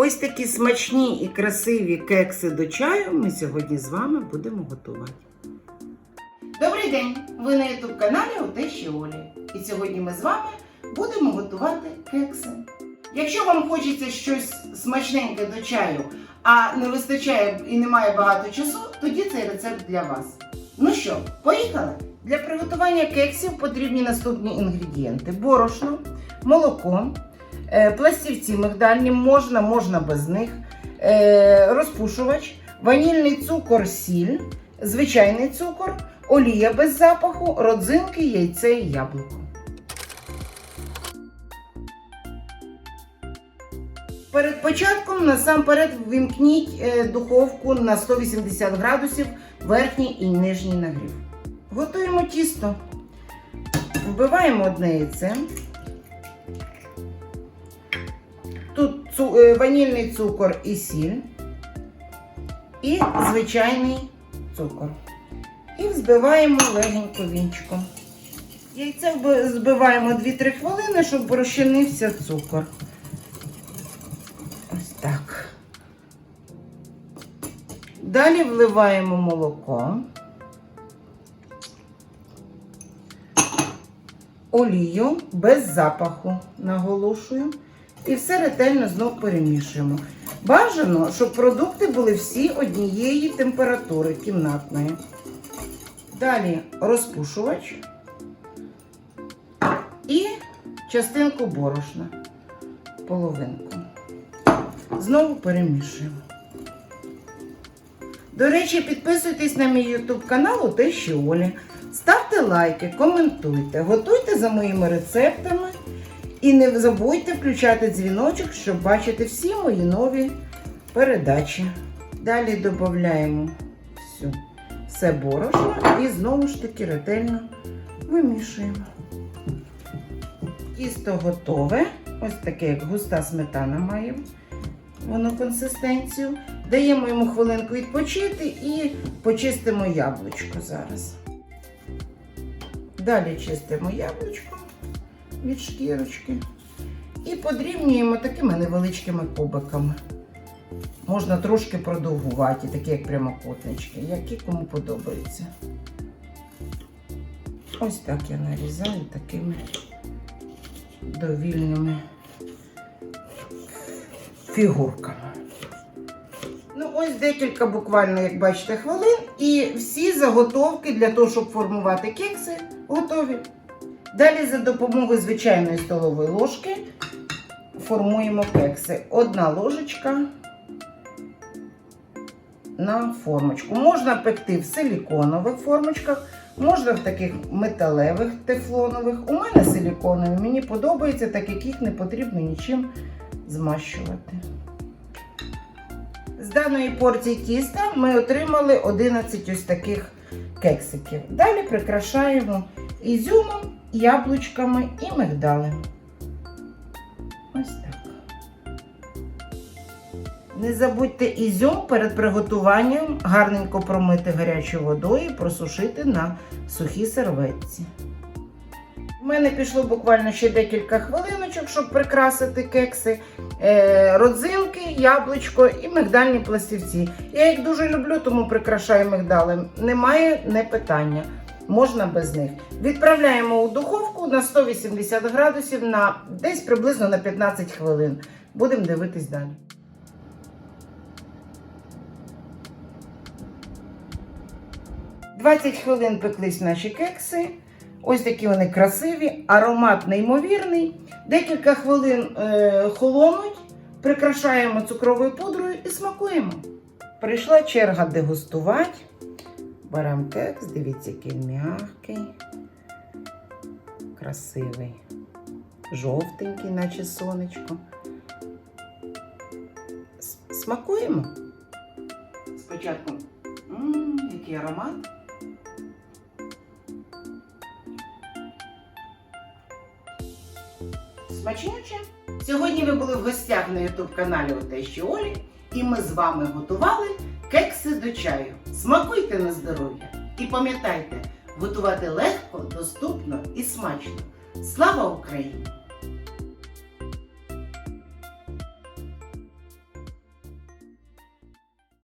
Ось такі смачні і красиві кекси до чаю ми сьогодні з вами будемо готувати. Добрий день! Ви на youtube каналі у Олі. І сьогодні ми з вами будемо готувати кекси. Якщо вам хочеться щось смачненьке до чаю, а не вистачає і немає багато часу, тоді цей рецепт для вас. Ну що, поїхали? Для приготування кексів потрібні наступні інгредієнти: борошно, молоко, пластівці мигдальні, можна, можна без них, е, розпушувач, ванільний цукор, сіль, звичайний цукор, олія без запаху, родзинки, яйце і яблуко. Перед початком насамперед ввімкніть е, духовку на 180 градусів верхній і нижній нагрів. Готуємо тісто. Вбиваємо одне яйце. Цу- е, ванільний цукор і сіль. І звичайний цукор. І взбиваємо легенько вінчиком. Яйце збиваємо 2-3 хвилини, щоб розчинився цукор. Ось так. Далі вливаємо молоко, олію без запаху, наголошую. І все ретельно знов перемішуємо. Бажано, щоб продукти були всі однієї температури кімнатної. Далі розпушувач і частинку борошна, половинку. Знову перемішуємо. До речі, підписуйтесь на мій YouTube канал у Тещі Олі. Ставте лайки, коментуйте, готуйте за моїми рецептами. І не забудьте включати дзвіночок, щоб бачити всі мої нові передачі. Далі додаємо все борошно і знову ж таки ретельно вимішуємо. Тісто готове. Ось таке, як густа сметана має воно консистенцію. Даємо йому хвилинку відпочити і почистимо яблучко зараз. Далі чистимо яблучко від шкірочки і подрібнюємо такими невеличкими кубиками. Можна трошки продовгувати, такі як прямокутнички, які кому подобаються. Ось так я нарізаю такими довільними фігурками. Ну, ось декілька буквально, як бачите, хвилин. І всі заготовки для того, щоб формувати кекси, готові. Далі за допомогою звичайної столової ложки формуємо кекси. Одна ложечка на формочку. Можна пекти в силіконових формочках, можна в таких металевих тефлонових. У мене силіконові. Мені подобається, так як їх не потрібно нічим змащувати. З даної порції тіста ми отримали 11 ось таких кексиків. Далі прикрашаємо ізюмом, яблучками і мигдалем. Ось так. Не забудьте ізюм перед приготуванням гарненько промити гарячою водою і просушити на сухій серветці. У мене пішло буквально ще декілька хвилиночок, щоб прикрасити кекси, е, родзинки, яблучко і мигдальні пластівці. Я їх дуже люблю, тому прикрашаю мигдалем. Немає не питання. Можна без них. Відправляємо у духовку на 180 градусів на десь приблизно на 15 хвилин. Будемо дивитись далі. «20 хвилин пеклись наші кекси. Ось такі вони красиві, аромат неймовірний. Декілька хвилин е, холонуть, прикрашаємо цукровою пудрою і смакуємо. Прийшла черга дегустувати. Беремо кекс, дивіться, який м'який, красивий, жовтенький, наче сонечко. Смакуємо. Спочатку, м який аромат. Смачнюче. Сьогодні ви були в гостях на YouTube каналі Отещі Олі, і ми з вами готували кекси до чаю. Смакуйте на здоров'я! І пам'ятайте, готувати легко, доступно і смачно. Слава Україні!